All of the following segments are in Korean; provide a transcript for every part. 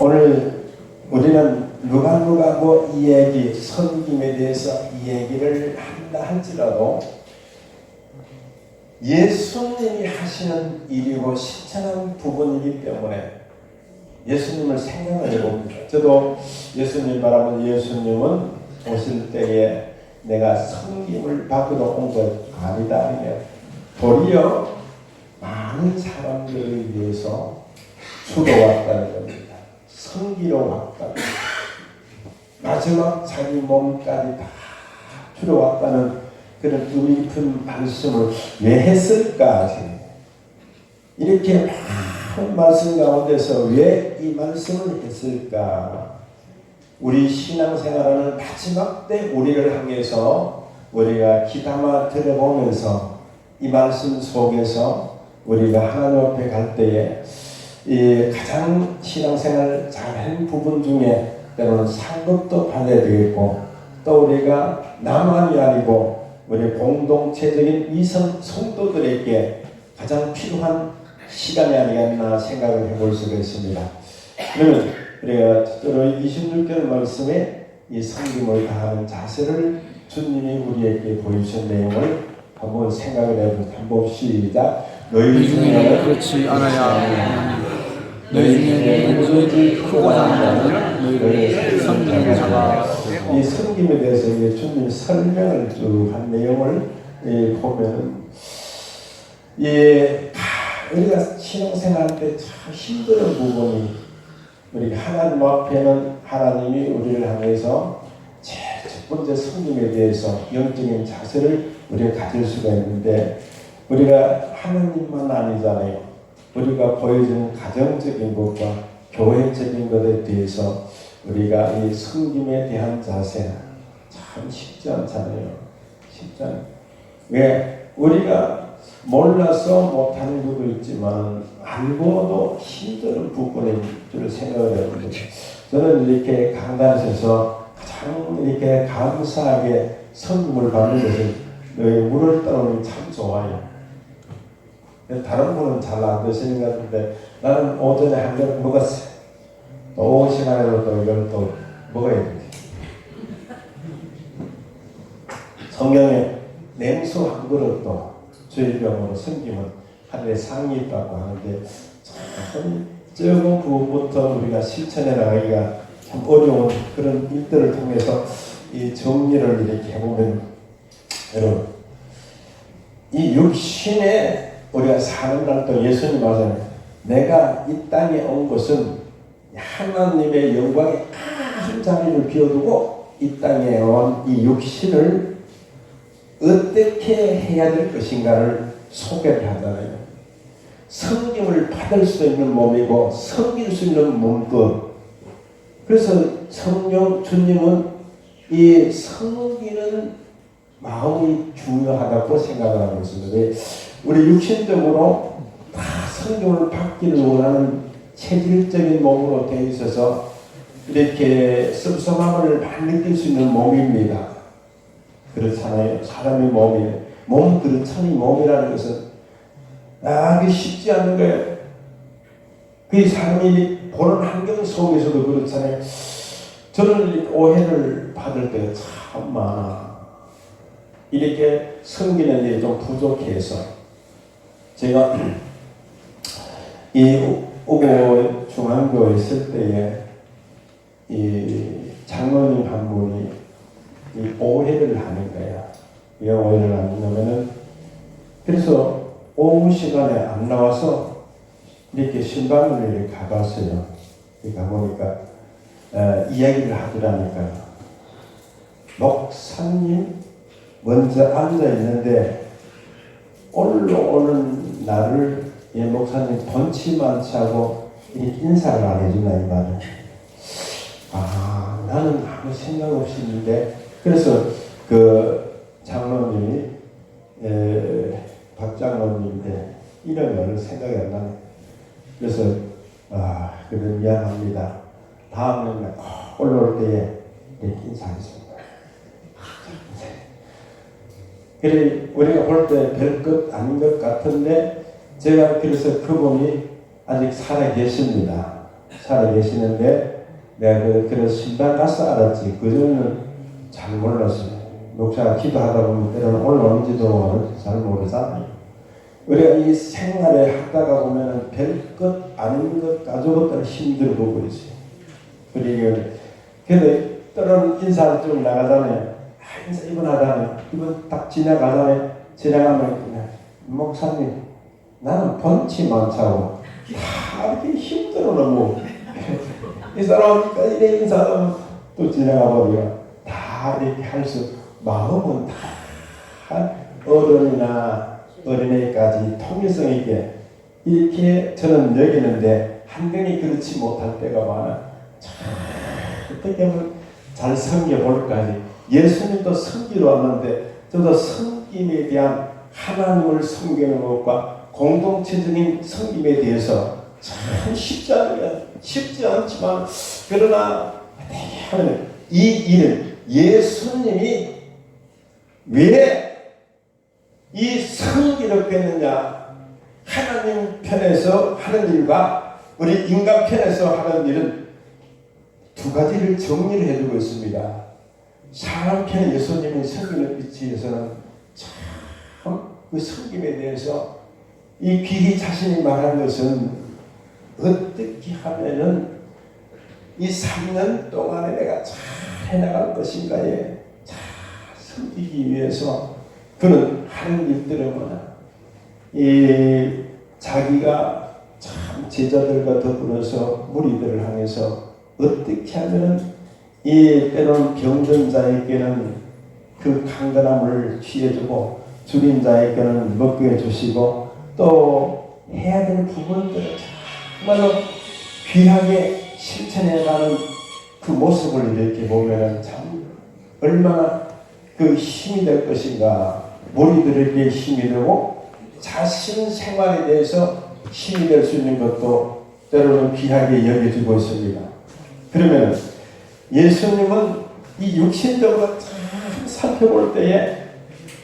오늘 우리는 누가 누가 뭐이 얘기 섬김에 대해서 이 얘기를 한다 할지라도 예수님이 하시는 일이고 실천한 부분이기 때문에 예수님을 생각을 해봅니다. 저도 예수님 바라면 예수님은 오실 때에 내가 섬김을 받으러 온 것 아니다. 도리어 많은 사람들을 위해서 주러 왔다는 겁니다. 섬기러 왔다. 마지막 자기 몸까지 다 주러 왔다는 그런 의미 깊은 말씀을 왜 했을까? 이렇게 많은 말씀 가운데서 왜 이 말씀을 했을까? 우리 신앙생활하는 마지막 때 우리를 향해서 우리가 기담아 들어보면서 이 말씀 속에서 우리가 하나님 앞에 갈 때에 이 가장 신앙생활 잘한 부분 중에 때로는 상급도 받아야 되겠고 또 우리가 나만이 아니고 우리 공동체적인 이성 성도들에게 가장 필요한 시간이 아니겠나 생각을 해볼 수가 있습니다. 그러면 우리가 첫째로 26절 말씀에 이 섬김을 다하는 자세를 주님이 우리에게 보여주신 내용을 한번 생각을 해보면 시작. 너희 중에 그렇지 않아야 너희 중에 인조이 크고자 한다면 너희를 섬기는 자가 이 섬김에 대해서 이제 주님 설명을 쭉 한 내용을 예, 보면 예, 다 우리가 신앙생활 때 참 힘든 부분이 우리가 하나님 앞에는 하나님이 우리를 향해서 제일 첫 번째 섬김에 대해서 영적인 자세를 우리가 가질 수가 있는데 우리가 하나님만 아니잖아요. 우리가 보여주는 가정적인 것과 교회적인 것에 대해서 우리가 이 섬김에 대한 자세 참 쉽지 않잖아요. 쉽지 않아요. 왜? 우리가 몰라서 못하는 것도 있지만 알고도 힘든 부분인 줄 생각을 해요. 저는 이렇게 강단에서 가장 이렇게 감사하게 섬김을 받는 것은 여기 물을 떠오르면 참 좋아요. 다른 분은 잘 안 드시는 것 같은데 나는 오전에 한잔 먹었어요. 또 시간에도 또 이걸 또 먹어야 돼. 성경에 냉수 한 그릇도 주일병으로 섬기면 하늘에 상이 있다고 하는데 참 적은 부분부터 우리가 실천해 나가기가 참 어려운 그런 일들을 통해서 이 정리를 이렇게 해보면 여러분 이 육신에 우리가 사는 날도 예수님 말하잖아요. 내가 이 땅에 온 것은 하나님의 영광의 큰 자리를 비워두고 이 땅에 온 이 육신을 어떻게 해야 될 것인가를 소개를 하잖아요. 성경을 받을 수 있는 몸이고 섬길 수 있는 몸도 그래서 성령 주님은 이 섬기는 마음이 중요하다고 생각을 하고 있습니다. 왜? 우리 육신적으로 다 성경을 받기를 원하는 체질적인 몸으로 되어 있어서 이렇게 섭섭함을 많이 느낄 수 있는 몸입니다. 그렇잖아요. 사람의 몸이 몸 그렇잖니 몸이라는 것은 아, 그게 쉽지 않은 거예요. 그 사람이 보는 환경 속에서도 그렇잖아요. 저는 오해를 받을 때가 참 많아. 이렇게 섬기는 일이 좀 부족해서 제가 이 오고 중앙교회 있을 때에 이 장로님 한 분이 이 오해를 하는 거야. 왜 오해를 하냐면은 그래서 오후 시간에 안 나와서 이렇게 신방을 가봤어요. 가보니까 어, 이야기를 하더라니까 목사님 먼저 앉아 있는데 올라오는 나를 이 목사님 번치만 차고 이렇게 인사를 안 해주나 이 말은? 아 나는 아무 생각 없이 있는데. 그래서 그 장로님이 에, 박 장로님인데 이름을 생각이 안 나네. 그래서 아 그래 미안합니다. 다음에 올라올 때에 인사하겠습니다 그래 우리가 볼 때 별것 아닌 것 같은데 제가 그래서 그분이 아직 살아 계십니다. 살아 계시는데 내가 그, 그런 신당 가서 알았지. 그전에는 잘 몰랐어요. 목사가 기도하다 보면 때로는 올라오는지도 잘 모르잖아요. 우리가 이 생활에 하다가 보면은 별것 아닌 것 가지고 보고 있어요. 그리고 근데 때로는 인사를 좀 나가잖아요. 아, 인사 이번 하다가 이번 딱 지나가잖아요. 지나가면 그냥 목사님 나는 번치 많자고. 다 이렇게 힘들어 너무. 이 사람 이래 인사하면 또 지나가 버려 다 이렇게 할 수 마음은 다 어른이나 어린애까지 통일성 있게 이렇게 저는 여기는데 한 명이 그렇지 못할 때가 많아. 참 어떻게 보면 잘 섬겨볼까지 예수님도 섬기러 왔는데 저도 섬김에 대한 하나님을 섬기는 것과 공동체적인 섬김에 대해서 참 쉽지 않으면 쉽지 않지만 그러나 하면 이 일은 예수님이 왜이 섬기를 뺐느냐 하나님 편에서 하는 일과 우리 인간 편에서 하는 일은 두 가지를 정리를 해주고 있습니다. 사람 편에 예수님이 섬기는 위치에서는 참 그 섬김에 대해서 이 귀히 자신이 말한 것은 어떻게 하면은 이 3년 동안에 내가 잘 해나갈 것인가에 잘 섬기기 위해서 그는 하는 뭐냐 이 자기가 참 제자들과 더불어서 무리들을 향해서 어떻게 하면 이 때로는 병든 자에게는 그 강건함을 취해주고 줄인 자에게는 먹게 해주시고 또 해야 될 부분들을 정말로 귀하게 실천해가는 그 모습을 이렇게 보면은 참 얼마나 그 힘이 될 것인가 무리들에게 힘이 되고 자신 생활에 대해서 힘이 될 수 있는 것도 때로는 귀하게 여겨지고 있습니다. 그러면 예수님은 이 육신적으로 참 살펴볼 때에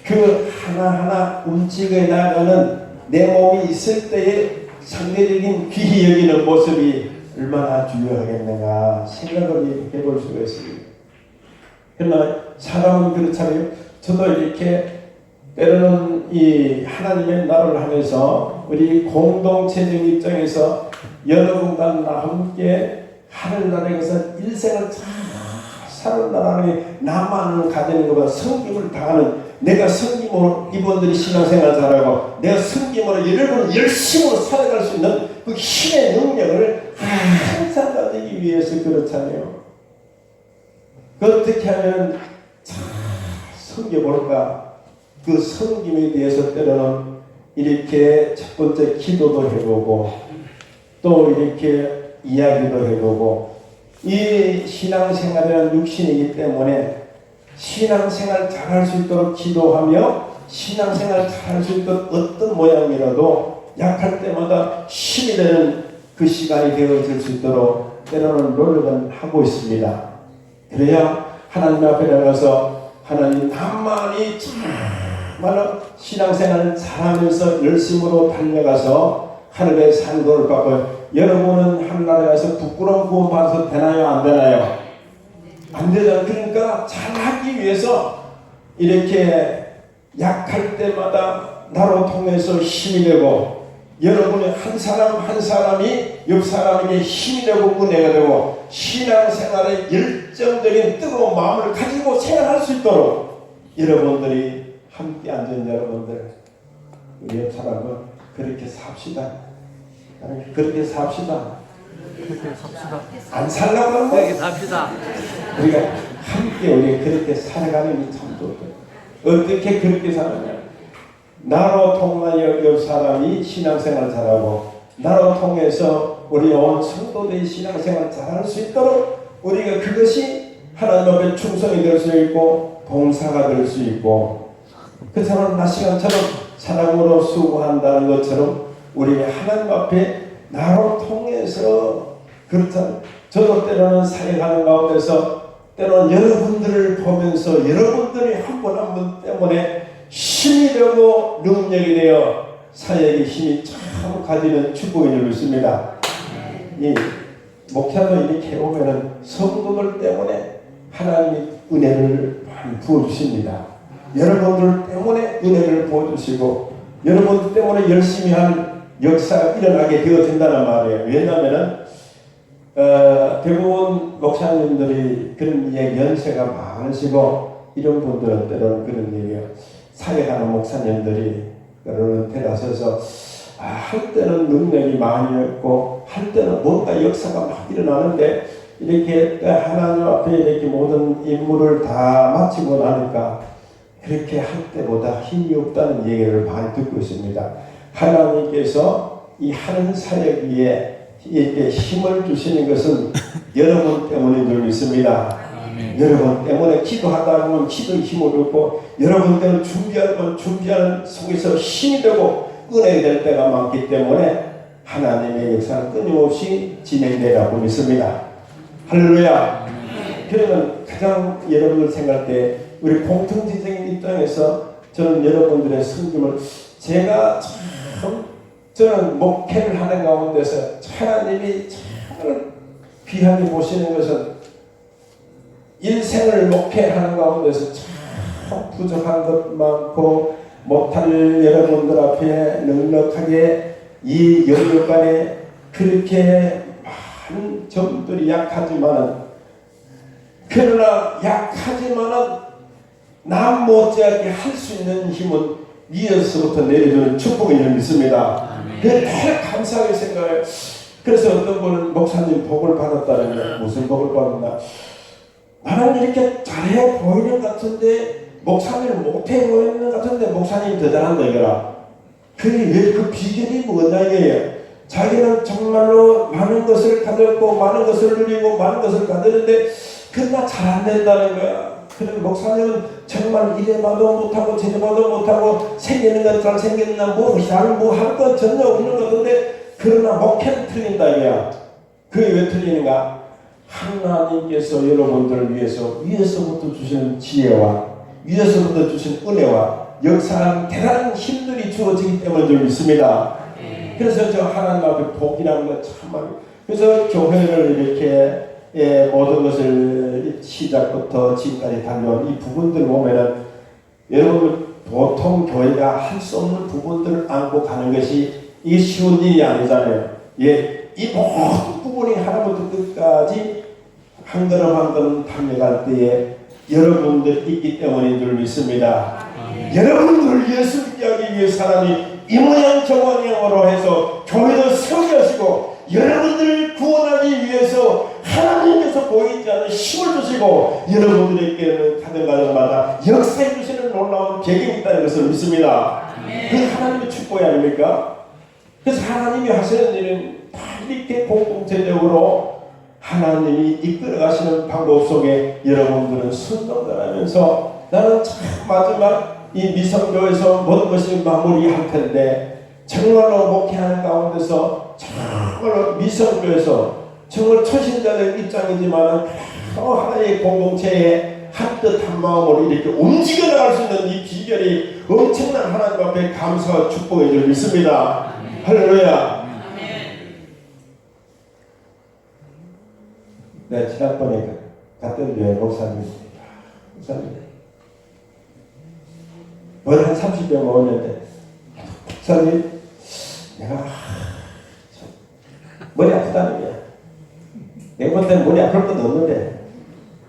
그 하나하나 움직여 나가는 내 몸이 있을 때의 상대적인 귀히 여기는 모습이 얼마나 중요하겠는가 생각을 해볼 수가 있습니다. 그러나 사람은 그렇잖아요. 저도 이렇게 때로는 이 하나님의 나라를 하면서 우리 공동체적 입장에서 여러분과 나 함께 하늘나라에서 일생을 잘 사는 나라에 나만을 가지는 것보다 성김을 다하는 내가 성김으로 이분들이 신앙생활 잘하고 내가 성김으로 여러분 열심으로 살아갈 수 있는 그 힘의 능력을 항상 가지기 위해서 그렇잖아요. 그 어떻게 하면 잘 섬겨볼까? 그 섬김에 대해서 때로는 이렇게 첫 번째 기도도 해보고 또 이렇게 이야기도 해보고 이 신앙생활이라는 육신이기 때문에 신앙생활 잘할 수 있도록 기도하며 신앙생활 잘할 수 있도록 어떤 모양이라도 약할 때마다 힘이 되는 그 시간이 되어질 수 있도록 때로는 노력은 하고 있습니다. 그래야 하나님 앞에 나가서 하나님 나만이 정말로 신앙생활을 잘하면서 열심으로 달려가서 하늘의 산도를 받고 여러분은 하늘나라에 가서 부끄러운 구원 받아서 되나요 안 되나요? 안 되잖아요. 그러니까 잘 하기 위해서 이렇게 약할 때마다 나로 통해서 힘이 되고 여러분의 한 사람 한 사람이 옆 사람에게 힘이 되고 은혜가 되고 신앙생활에 열정적인 뜨거운 마음을 가지고 생활할 수 있도록 여러분들이 함께 앉은 여러분들 우리 옆 사람은 그렇게 삽시다 그렇게 삽시다 그렇게 삽시다. 안 살라고 하는 거야 그렇게 삽시다. 우리가 함께 우리 그렇게 살아가는 게참 좋대. 어떻게 그렇게 사느냐? 나로 통하여 옆 사람이 신앙생활 잘하고 나로 통해서 우리 온 성도들이 신앙생활 잘할 수 있도록 우리가 그것이 하나님 앞에 충성이 될 수 있고 봉사가 될 수 있고 그 사람 낮 시간처럼 사랑으로 수고한다는 것처럼 우리 하나님 앞에 나로 통해서 그렇다. 저도 때로는 사역하는 가운데서 때로는 여러분들을 보면서 여러분들이 한분한분 때문에 힘이 되고 능력이 되어 사역의 힘이 참 가지는 축복이 되고 있습니다. 이 목사도 이렇게 오면은 성도들 때문에 하나님이 은혜를 많이 부어주십니다. 여러분들 때문에 은혜를 부어주시고 여러분들 때문에 열심히 한 역사가 일어나게 되어진다는 말이에요. 왜냐하면은 어, 대부분 목사님들이 그런 예, 연세가 많으시고 이런 분들은 때로는 그런 얘기예요. 사역하는 목사님들이 그런 데 나서서 아, 할 때는 능력이 많이 없고 할 때는 뭔가 역사가 막 일어나는데 이렇게 하나님 앞에 이렇게 모든 임무를 다 마치고 나니까 그렇게 할 때보다 힘이 없다는 얘기를 많이 듣고 있습니다. 하나님께서 이 하는 사역 위에 이렇게 힘을 주시는 것은 여러분 때문인 줄 믿습니다. 여러분 때문에 기도하다 보면 기도 힘을 얻고 여러분 때문에 준비하면 준비하는 속에서 힘이 되고 은혜가 될 때가 많기 때문에 하나님의 역사는 끊임없이 진행되라고 믿습니다. 할렐루야. 그러면 가장 여러분들 생각할 때 우리 공통지적인 입장에서 저는 여러분들의 성김을 제가 참 저는 목회를 하는 가운데서 하나님이 정말 귀하게 보시는 것은 일생을 목회하는 가운데서 참 부족한 것 많고 못할 여러분들 앞에 넉넉하게 이 영역간에 그렇게 많은 점들이 약하지만은 그러나 약하지만은 남 못지않게 할 수 있는 힘은 위에서부터 내려주는 축복인 줄 믿습니다. 그걸 늘 감사하게 생각해요. 그래서 어떤 분은 목사님 복을 받았다는 게 무슨 복을 받았나? 나는 이렇게 잘해 보이는 것 같은데 목사님은 못해 보이는 것 같은데 목사님이 더 잘한다 이거라. 그게 왜 그 비결이 뭐냐 이게요. 자기는 정말로 많은 것을 가졌고 많은 것을 누리고 많은 것을 가졌는데 그러나 잘 안 된다는 거야. 그런 목사님은 정말 이래봐도 못하고 저래봐도 못하고 생기는 건 잘 생겼나 뭐 이상한 뭐할 건 전혀 없는 것 같은데 그러나 목회는 틀린다 이거야. 그게 왜 틀리는가? 하나님께서 여러분들을 위해서 위에서부터 주시는 지혜와 위에서부터 주신 은혜와 역사한 대단한 힘들이 주어지기 때문에 줄 믿습니다. 그래서 저 하나님 앞에 복이라는 거참 많이 그래서 교회를 이렇게 예, 모든 것을 시작부터 지금까지 달려온 이 부분들 보면은 여러분 보통 교회가 할 수 없는 부분들을 안고 가는 것이 이게 쉬운 일이 아니잖아요. 예, 이 모든 부분이 하나부터 끝까지 한 걸음 한 걸음 달려갈 때에 여러분들 있기 때문인 줄 믿습니다. 여러분들 예수 믿기 위해 사람이 이 모양 저 모양으로 해서 교회도 세우게 하시고 여러분들을 구원하기 위해서 하나님께서 보이지 않는 힘을 주시고 여러분들에게는 가는 가정마다 역사해 주시는 놀라운 계획이 있다는 것을 믿습니다. 그 하나님의 축복이 아닙니까? 그래서 하나님이 하시는 일은 다 이렇게 공동체적으로 하나님이 이끌어 가시는 방법 속에 여러분들은 순종하면서 나는 참 마지막 이 미성교에서 모든 것이 마무리할 텐데 정말로 목회하는 가운데서 정말로 미성교에서 정말 초신자들 입장이지만 또 하나의 공동체에 한뜻 한 마음으로 이렇게 움직여 나갈 수 있는 이 비결이 엄청난 하나님 앞에 감사와 축복의 줄 믿습니다. 할렐루야. 네, 지난번에 그 갔던 교회 목사님, 목사님, 머리 한 30명 먹었는데, 목사님, 내가 참 머리 아프다는 거야. 내가 볼 때는 머리 아플 것도 없는데,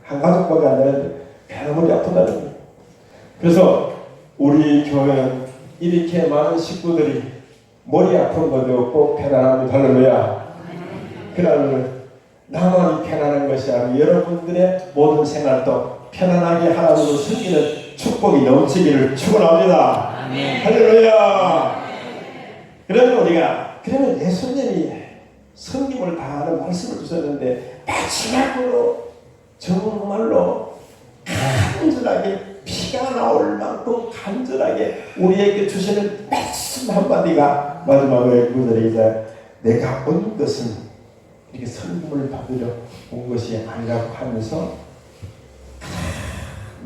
한 가족밖에 안 되는데, 배가 머리 아프다는 거야. 그래서 우리 교회는 이렇게 많은 식구들이 머리 아픈 것도 없고, 편안함이 할렐루야. 그날을 나만이 편안한 것이 아니라 여러분들의 모든 생활도 편안하게 하나님으로 숨기는 축복이 넘치기를 축원합니다. 할렐루야. 그러면 우리가 그러면 예수님이 성김을 다하는 말씀을 주셨는데 마지막으로 정말로 간절하게 피가 나올 만큼 간절하게 우리에게 주시는 말씀 한마디가 마지막에 그들이 이제 내가 온 것은 이렇게 선물을 받으려 온 것이 아니라고 하면서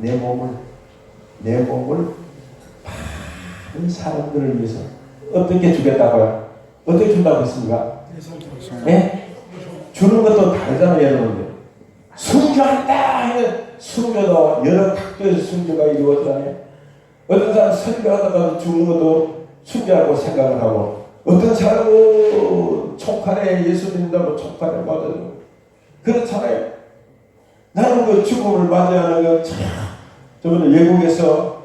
내 몸을 내 몸을 많은 사람들을 위해서 어떻게 주겠다고요? 어떻게 준다고 했습니까? 네? 주 주는 것도 다르잖아요, 여러분들. 순교한다 하는 순교도 여러 각도에서 순교가 이루어지잖아요. 어떤 사람은 선교하다가 죽는 것도 순교하고 생각을 하고 어떤 사람은 총칼에 예수 믿는다고 총칼에 맞아요. 그렇잖아요. 나는 그 죽음을 맞이하는 거 참, 저번에 외국에서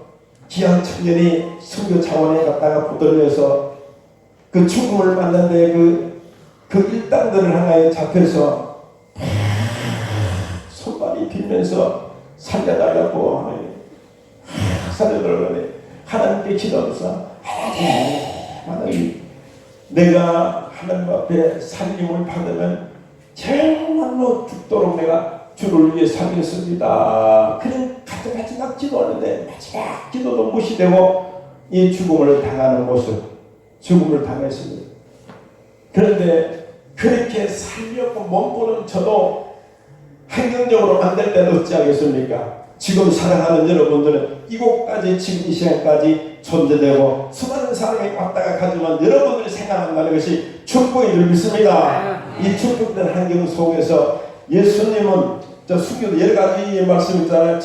귀한 청년이 선교 차원에 갔다가 붙들려서 그 죽음을 만났는데 그, 그 일당들을 하나에 잡혀서 손발이 빌면서 살려달라고 하나님 살려달라고 하나님께 기도하면서 하나님 하나님 내가 하나님 앞에 살림을 받으면 정말로 죽도록 내가 주를 위해 살겠습니다. 그냥 가지가지 막 기도하는데 마지막 기도도 무시되고 이 죽음을 당하는 모습, 죽음을 당했습니다. 그런데 그렇게 살려고 몸부는 저도 환경적으로 만들 때는 어찌하겠습니까? 지금 사랑하는 여러분들은 이곳까지 지금 이 시간까지 존재되고 수많은 사람이 왔다가 가지만 여러분들이 생각한다는 것이 축복인 줄 믿습니다. 이 축복된 환경 속에서 예수님은 저 수교도 여러 가지 말씀 있잖아요.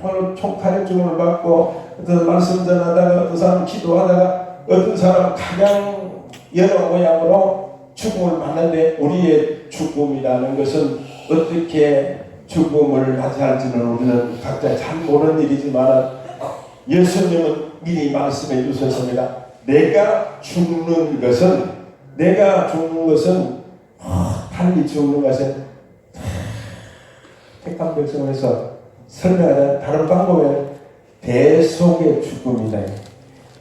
정말로 총칼의 죽음을 받고 어떤 말씀 전하다가 어떤 사람 기도하다가 어떤 사람 가장 여러 모양으로 죽음을 맞는데 우리의 죽음이라는 것은 어떻게 죽음을 맞이할지는 우리는 각자 잘 모르는 일이지만 예수님은 미리 말씀해 주셨습니다. 내가 죽는 것은 내가 죽는 것은 아, 달리 죽는 것은 택한 백성에서 설명하는 다른 방법은 대속의 죽음이다.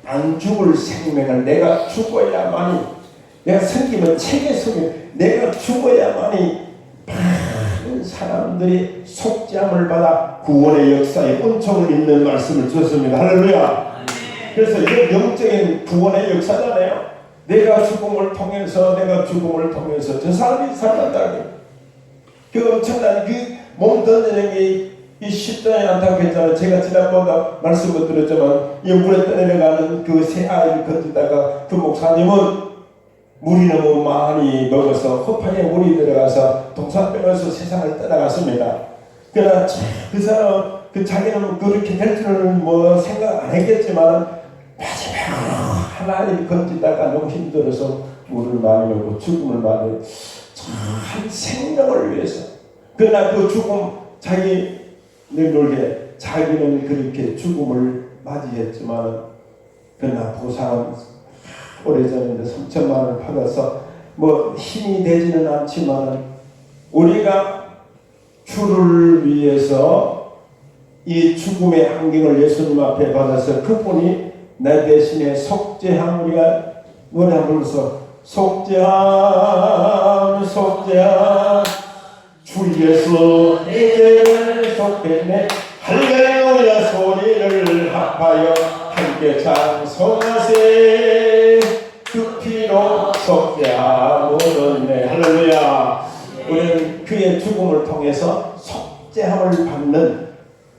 안 죽을 생명을 내가 죽어야만이 내가 생기면 책에 속에 내가 죽어야만이 많은 사람들이 속죄함을 받아 구원의 역사에 은총을 입는 말씀을 주셨습니다. 할렐루야. 그래서 이런 영적인 구원의 역사잖아요. 내가 죽음을 통해서 내가 죽음을 통해서 저 사람이 살았다는 그 엄청난 그몸 던지는 게 이 십자에 안타고 했잖아요. 제가 지난번에 말씀을 드렸지만 이 물에 떠내려가는 그 새 아이를 건지다가 그 목사님은 물이 너무 많이 먹어서 허파에 물이 들어가서 동산병에서 세상을 떠나갔습니다. 그러나 그 사람 그 자기는 그렇게 될 줄은 뭐 생각 안 했겠지만 마지막 하나님 건지다가 너무 힘들어서 물을 많이 먹고 죽음을 맞은 한 생명을 위해서 그러나 그 죽음 자기 늘 놀게 자기는 그렇게 죽음을 맞이했지만 그러나 보상은 오래전에 3천만 원을 받아서 뭐 힘이 되지는 않지만 우리가 주를 위해서 이 죽음의 안경을 예수님 앞에 받아서 그분이 내 대신에 속죄함 우리가 노래 불러서 속죄함 속죄함. 주 예수 이제는 속했네. 할렐루야 소리를 합하여 함께 찬송하세 속죄함 얻었네 할렐루야. 우리는 그의 죽음을 통해서 속죄함을 받는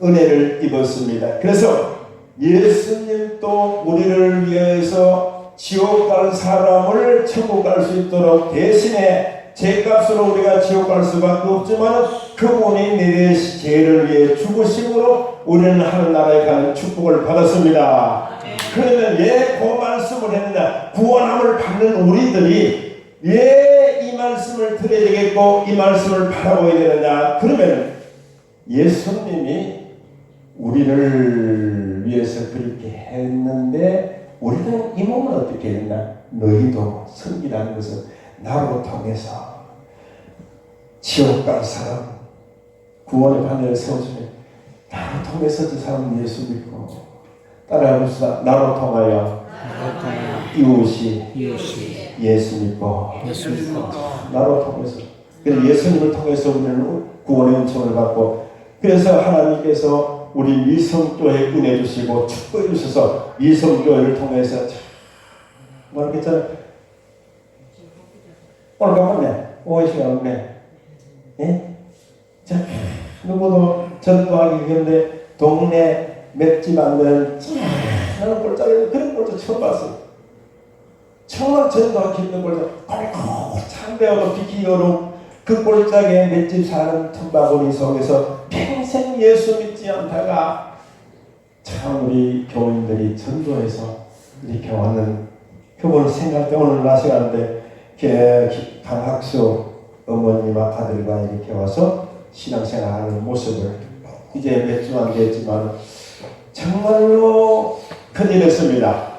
은혜를 입었습니다. 그래서 예수님도 우리를 위해서 지옥 갈 사람을 천국 갈 수 있도록 대신에 죄값으로 우리가 지옥 갈 수밖에 없지만 그분이 내 죄를 위해 죽으심으로 우리는 하늘나라에 가는 축복을 받았습니다. 그러면 왜 그 말씀을 했느냐? 구원함을 받는 우리들이 왜 이 말씀을 들어야 되겠고 이 말씀을 바라보아야 되느냐? 그러면 예수님이 우리를 위해서 그렇게 했는데 우리는 이 몸은 어떻게 했나? 너희도 성기라는 것은 나로 통해서 지옥 갈 사람 구원의 바늘을 세워주면 나로 통해서 저 사람 예수 믿고 따라해봅시다. 나로 통하여 이웃이 이웃이 예수 믿고 예수 믿고 나로 통해서 그래서 예수님을 통해서 우리는 구원의 은총을 받고 그래서 하나님께서 우리 미성교회 은혜 주시고 축복해 주셔서 미성교회를 통해서 뭐 이렇게 오늘 가봤네 오해 시간 없네 예? 자 누구도 전도하기 그런데 동네 맷집 만드는 저는 꼴짜리 그런 꼴도 처음 봤어요. 정말 전도하기 힘든 꼴도 꼴고 참배하고 비키기 어려운 그 꼴짝에 맷집 사는 틈바구니 속에서 평생 예수 믿지 않다가 참 우리 교인들이 전도해서 이렇게 왔는 그분을 생각해 오늘 날 시간인데 게- 강학수 어머니와 아들과 이렇게 와서 신앙생활하는 모습을 이제 몇주안 됐지만 정말로 큰일 했습니다.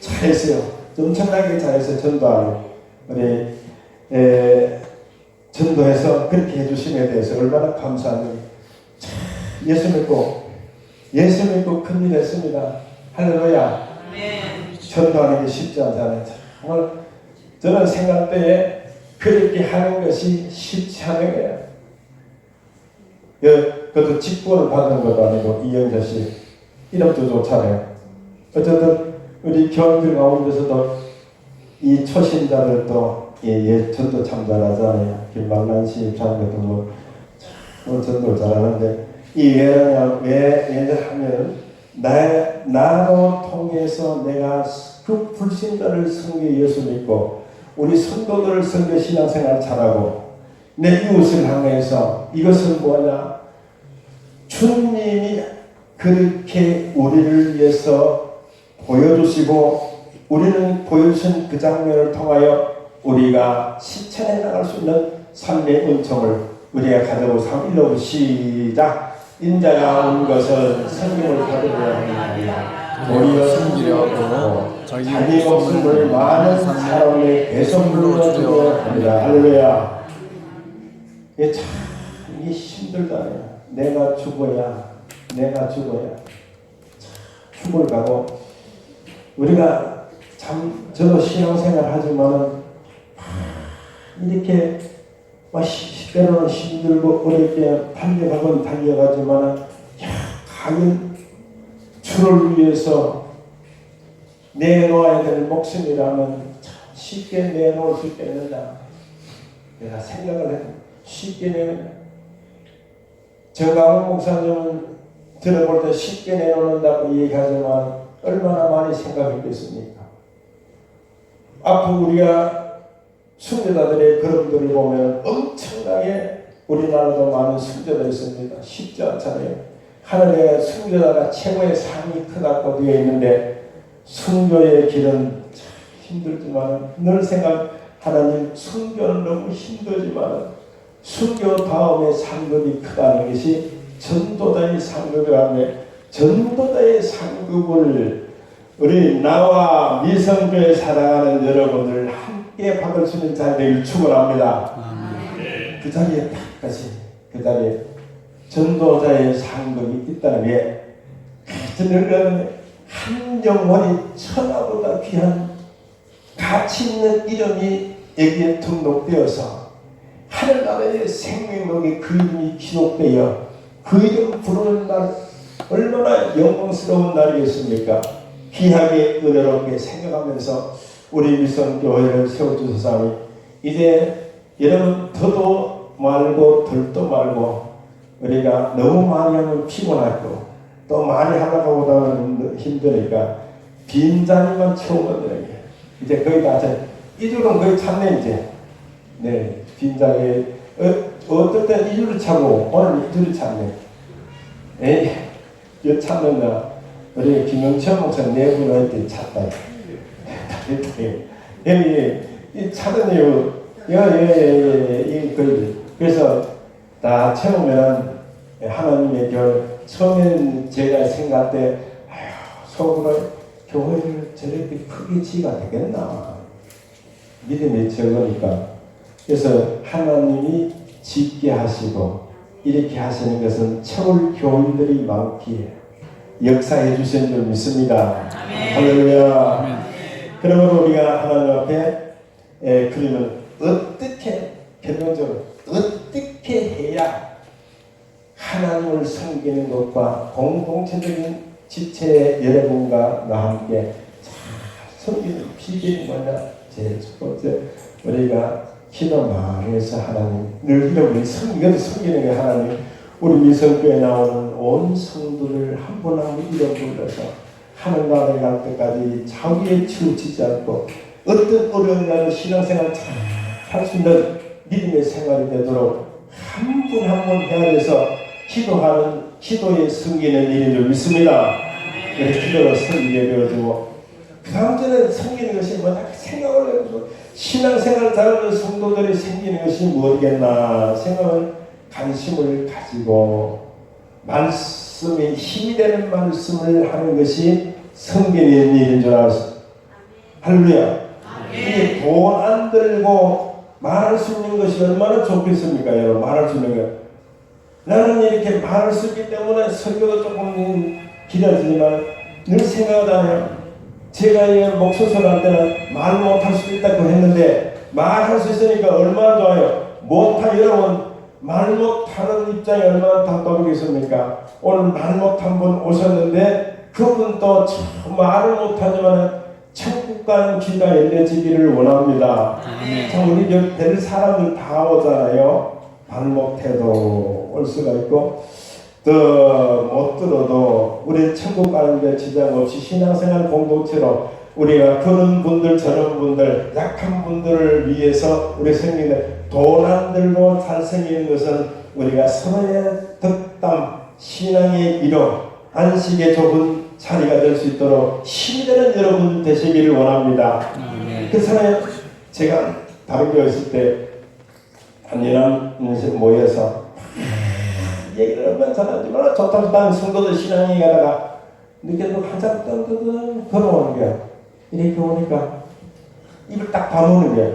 잘했어요. 엄청나게 잘해서 전도하는 우리 에, 전도해서 그렇게 해주심에 대해서 얼마나 감사한지 참 예수 믿고 예수 믿고 큰일 했습니다. 할렐루야. 전도하는 게 쉽지 않잖아요. 정말 저는 생각 때에 그렇게 하는 것이 쉽지 않은 거예요. 예, 그것도 직분을 받은 것도 아니고 이영자 씨 이름도 좋잖아요. 어쨌든 우리 교인들 가운데서도 이 초신자들도 예, 예, 전도 참 잘하잖아요. 입장 같은 거 참, 전도 잘하는데 이 왜냐 왜 왜냐하면 나 나로 통해서 내가 그 불신자를 섬겨 예수 믿고 우리 성도들을 섬겨 신앙생활 잘하고 내 이웃을 향해서 이것은 뭐냐 주님이 그렇게 우리를 위해서 보여주시고 우리는 보여주신 그 장면을 통하여 우리가 실천해 나갈 수 있는 삶의 은총을 우리가 가지고 삼일로 시작 인자가 온 것은 성경을 받으려 합니다. 도리어 섬기려 하고 자기 목숨을 많은 사람의 배송물로 주려 합니다. 할렐루야. 이게 참 힘들다네요. 내가 죽어야 내가 죽어야 참 죽을 가고 우리가 참 저도 신앙생활 하지만은 이렇게 막 시- 때로는 힘들고 어렵게 달려가곤 달려가지만은 야 과연 주를 위해서 내놓아야 될 목숨이라면 참 쉽게 내놓을 수 있겠느냐 내가 생각을 해 쉽게 내놓냐 정강훈 목사님은 들어볼 때 쉽게 내놓는다고 얘기하지만 얼마나 많이 생각했겠습니까 앞으로 우리가 순교자들의 그림들을 보면 엄청나게 우리나라도 많은 순교자 있습니다. 쉽지 않잖아요. 하늘에 순교자가 최고의 상이 크다고 되어 있는데 순교의 길은 참 힘들지만 늘 생각 하나님 순교는 너무 힘들지만 순교 다음에 상급이 크다는 것이 전도자의 상급이라며 전도자의 상급을 우리 나와 미성교에 살아가는 여러분들 함께 받을 수 있는 자리 되길 축원합니다. 그 자리에 딱 같이 그 자리에 전도자의 상급이 있다는 게 저는 한 영혼이 천하보다 귀한 가치 있는 이름이 여기에 등록되어서 하늘나라의 생명력이 그 이름이 기록되어 그 이름 부르는 날 얼마나 영광스러운 날이겠습니까? 귀하게 은혜롭게 생각하면서 우리 미성교회를 세워주소서 이제 여러분 더도 말고 덜도 말고 우리가 너무 많이 하면 피곤하고 또 많이 하다가 보다는 힘드니까 빈자리만 채우면 되는 게 이제 거의 다 차- 이주는 거의 찼네 이제 네 빈자리 어, 어떨 때 이주를 차고 오늘 이주를 찼네. 에이 여 찾는다. 우리 김영철 목사 네 분할 때 찼다 여기 이 차는 이유 예 예 예 예 그 그래서 다 채우면 하나님의 결 처음엔 제가 생각 때 아휴 속으로 교회를 저렇게 크게 지가 되겠나? 믿음이 적으니까. 그래서 하나님이 짓게 하시고 이렇게 하시는 것은 채울 교인들이 많기에 역사해 주신 줄 믿습니다. 할렐루야. 그러면 우리가 하나님 앞에 에, 그러면 어떻게 결론적으로 어떻게 해야 하나님을 섬기는 것과 공동체적인 지체 여러분과 나와 함께 잘 섬기는 비결이 뭐냐? 제일 첫 번째 우리가 기도 해서 하나님 늘 이렇게 섬기는 섬기는 게 하나님 우리 미성교에 나오는 온 성도를 한 분 한 분 이름 불러서 하늘 나라에 갈 때까지 자기에 치우치지 않고 어떤 날 신앙생활 잘 할 수 있는 믿음의 생활이 되도록 한 분 한 분 해야 돼서 기도하는 기도에 섬기는 일인 줄 믿습니다. 그래서 기도로 섬기게 되어주고 그 다음 전에 섬기는 것이 뭐냐 생각을 해가지고 신앙생활 잘하는 성도들이 생기는 것이 무엇이겠나 생각을 관심을 가지고 말씀이 힘이 되는 말씀을 하는 것이 섬기는 일인 줄 알았어. 할렐루야. 이게 돈 안 들고 말할 수 있는 것이 얼마나 좋겠습니까, 여러분? 말할 수 있는 것. 나는 이렇게 수 있기 때문에 설교가 조금 길어지지만 늘 생각하잖아요. 제가 이 목소설 할 때는 말 못할 수도 있다고 했는데 말할 수 있으니까 얼마나 좋아요. 못할 여러분 말 못하는 입장이 얼마나 답답하겠습니까? 오늘 말 못한 분 오셨는데 그분도 참 말을 못하지만 천국 가는 길가 열려지기를 원합니다. 참 우리 될 사람들 다 오잖아요. 말 못해도 올 수가 있고 또못 들어도 우리 천국 가는 데 지장 없이 신앙생활 공동체로 우리가 그런 분들 저런 분들 약한 분들을 위해서 우리 안 들고 잘생기는 것은 우리가 서로의 덕담 신앙의 이름 안식의 좁은 자리가 될 수 있도록 힘이 되는 여러분 되시기를 원합니다. 그 사람에 제가 다른 교회 있을 때 한인한 모여서 얘기를 얼마나 잘하지만 하는 성도들 신앙이 가다가 늦게 또 한참 떠떠떠 걸어오는 거야. 이렇게 오니까 입을 딱 다무는 거야.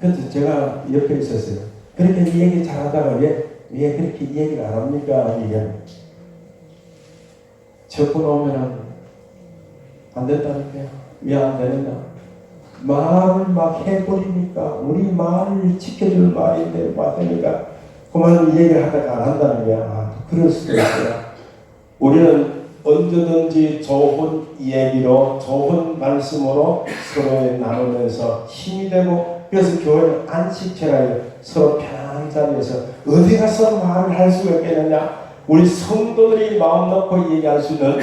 그래서 제가 옆에 있었어요. 그렇게 이 얘기 잘하다가 왜, 왜 그렇게 이 얘기를 안 합니까? 이게. 접근 오면은 안 된다는 거야. 왜안 되느냐? 말을 막 해버리니까 우리 말을 지켜줄 말인데 맞으니까 그만 얘기를 하다가 안 한다는 거야. 아, 그럴 수도 있구나. 우리는 언제든지 좋은 얘기로 좋은 말씀으로 서로 나누면서 힘이 되고 그래서 교회는 안식처라요. 서로 편안한 자리에서 어디 가서 말을 할 수가 있겠느냐? 우리 성도들이 마음 놓고 얘기할 수 있는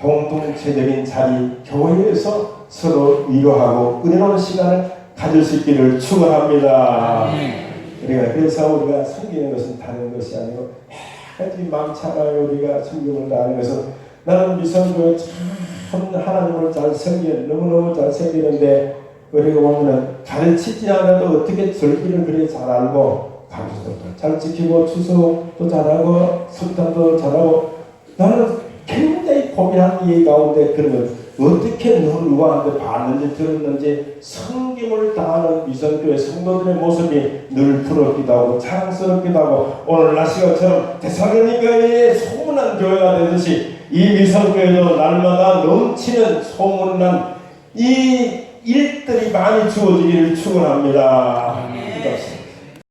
공동체적인 자리 교회에서 서로 위로하고 은혜로운 시간을 가질 수 있기를 축원합니다. 우리가 그래서 우리가 섬기는 것은 다른 것이 아니고 하지 많잖아요. 우리가 섬김을 다하는 것은 나는 미성교회 참 하나님을 잘 섬기 너무너무 잘 섬기는데 우리가 보면은 가르치지 않아도 어떻게 절기를 그리 잘 알고 감수도 잘 지키고 추수도 잘하고 성탄도 잘하고 나는 굉장히 고민한 이 가운데 그러면 어떻게 누 구한테 봤는지 들었는지 성김을 다하는 미성교회 성도들의 모습이 늘 부럽기도 하고 자랑스럽기도 하고 오늘 날씨가처럼 대사로니까의 소문난 교회가 되듯이 이 미성교회도 날마다 넘치는 소문난 이 일들이 많이 주어지기를 축원합니다.